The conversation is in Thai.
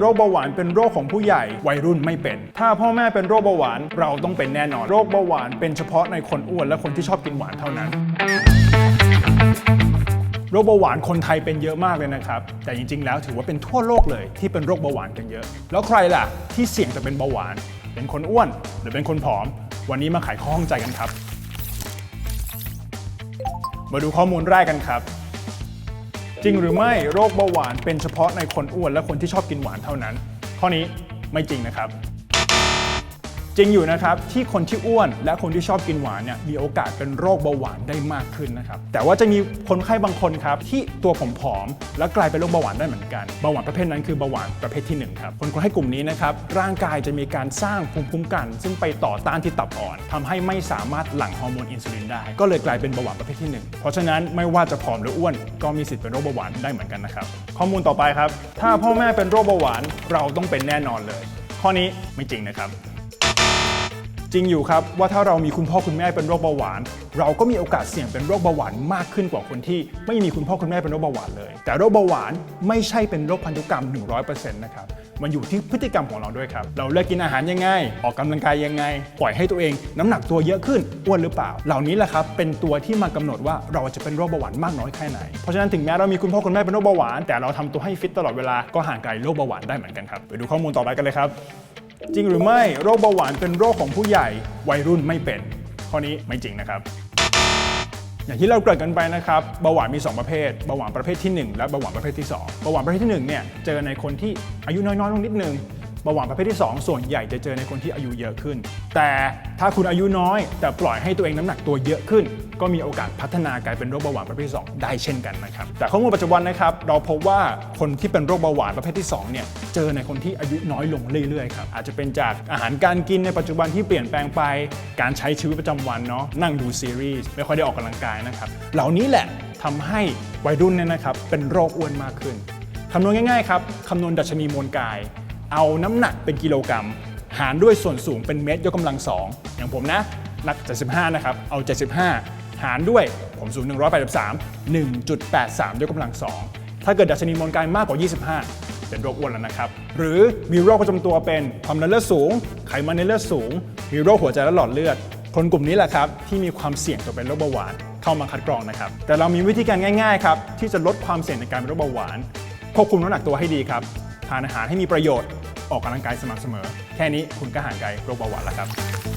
โรคเบาหวานเป็นโรคของผู้ใหญ่ วัยรุ่นไม่เป็น ถ้าพ่อแม่เป็นโรคเบาหวานเราต้องเป็นแน่นอน โรคเบาหวานเป็นเฉพาะในคนอ้วนและคนที่ชอบกินหวานเท่านั้นโรคเบาหวานคนไทยเป็นเยอะมากเลยนะครับ แต่จริงๆ แล้วถือว่าเป็นทั่วโลกเลยที่เป็นโรคเบาหวานกันเยอะ แล้วใครล่ะที่เสี่ยงจะเป็นเบาหวาน เป็นคนอ้วน หรือเป็นคนผอม วันนี้มาไขข้อข้องใจกันครับ มาดูข้อมูลแรกกันครับ จริงหรือไม่โรคเบาหวานเป็นเฉพาะในคนอ้วนและคนที่ชอบกินหวานเท่านั้น ข้อนี้ไม่จริงนะครับ จริงอยู่นะครับที่คนที่อ้วนและคนที่ชอบกินหวานเนี่ยมีโอกาสเป็นโรคเบาหวานได้มากขึ้นนะครับแต่ว่าจะมีคนไข้บางคนครับที่ตัวผอมๆแล้วกลายเป็นโรคเบาหวานได้เหมือนกันเบาหวานประเภทนั้นคือเบาหวานประเภทที่หนึ่งครับคนคนให้กลุ่มนี้นะครับร่างกายจะมีการสร้างภูมิคุ้มกัน ซึ่งไปต่อต้านที่ตับอ่อนทำให้ไม่สามารถหลั่งฮอร์โมนอินซูลินได้ ก็เลยกลายเป็นเบาหวานประเภทที่หนึ่งเพราะฉะนั้นไม่ว่าจะผอมหรืออ้วน ก็มีสิทธิ์เป็นโรคเบาหวานได้เหมือนกันนะครับข้อมูลต่อไปครับ ถ้าพ่อแม่เป็นโรคเบาหวานเราต้องเป็นแน่นอนเลย ข้อนี้ไม่จริงนะครับ จริงอยู่ครับว่าถ้าเรามีคุณพ่อคุณแม่เป็นโรคเบาหวาน เราก็มีโอกาสเสี่ยงเป็นโรคเบาหวานมากขึ้นกว่าคนที่ไม่มีคุณพ่อคุณแม่เป็นโรคเบาหวานเลย แต่โรคเบาหวานไม่ใช่เป็นโรคพันธุกรรม 100%นะครับมันอยู่ที่พฤติกรรมของเราด้วยครับ เราเลือกกินอาหารยังไง ออกกำลังกายยังไง ปล่อยให้ตัวเองน้ำหนักตัวเยอะขึ้นอ้วนหรือเปล่า เหล่านี้แหละครับเป็นตัวที่มากำหนดว่าเราจะเป็นโรคเบาหวานมากน้อยแค่ไหน เพราะฉะนั้นถึงแม้เรามีคุณพ่อคุณแม่เป็นโรคเบาหวานแต่เราทำตัวให้ฟิตตลอดเวลาก็ห่างไกลโรคเบาหวานได้เหมือนกันครับไปดูข้อมูลต่อไปกันเลยครับ จริงหรือไม่โรคเบาหวานเป็นโรคของผู้ใหญ่ วัยรุ่นไม่เป็น ข้อนี้ไม่จริงนะครับ อย่างที่เราเกริ่นกันไปนะครับเบาหวานมี 2 ประเภทเบาหวานประเภทที่ 1 และเบาหวานประเภทที่ 2เบาหวานประเภทที่1เนี่ยเจอในคนที่อายุน้อยๆลงนิดนึง เบาหวานประเภทที่ 2 ส่วนใหญ่จะเจอในคนที่อายุเยอะขึ้น แต่ถ้าคุณอายุน้อย แต่ปล่อยให้ตัวเองน้ำหนักตัวเยอะขึ้น ก็มีโอกาสพัฒนากลายเป็นโรคเบาหวานประเภทที่สองได้เช่นกันนะครับแต่ข้อมูลปัจจุบันนะครับเราพบว่าคนที่เป็นโรคเบาหวานประเภทที่2เนี่ยเจอในคนที่อายุน้อยลงเรื่อยๆครับอาจจะเป็นจากอาหารการกินในปัจจุบันที่เปลี่ยนแปลงไปการใช้ชีวิตประจำวันเนาะนั่งดูซีรีส์ไม่ค่อยได้ออกกำลังกายนะครับเหล่านี้แหละทำให้วัยรุ่นเนี่ยนะครับเป็นโรคอ้วนมากขึ้นคำนวณง่ายๆครับคำนวณดัชนีมวลกาย เอาน้ำหนักเป็นกิโลกรัม หารด้วยส่วนสูงเป็นเมตรยกกำลังสองอย่างผมนะหนัก 75 นะครับ เอา 75 หารด้วยผมสูง 183 1.83 ยกกำลังสองถ้าเกิดดัชนีมวลกายมากกว่า 25 เป็นโรคอ้วนแล้วนะครับ หรือมีโรคประจำตัวเป็นความดันเลือดสูง ไขมันในเลือดสูง มีโรคหัวใจและหลอดเลือด คนกลุ่มนี้แหละครับที่มีความเสี่ยงต่อเป็นโรคเบาหวานเข้ามาคัดกรองนะครับ แต่เรามีวิธีการง่ายๆครับที่จะลดความเสี่ยงในการเป็นโรคเบาหวาน ควบคุมน้ำหนักตัวให้ดีครับ ทานอาหารให้มีประโยชน์ออกกำลังกายสม่ำเสมอ แค่นี้คุณก็ห่างไกลโรคเบาหวานแล้วครับ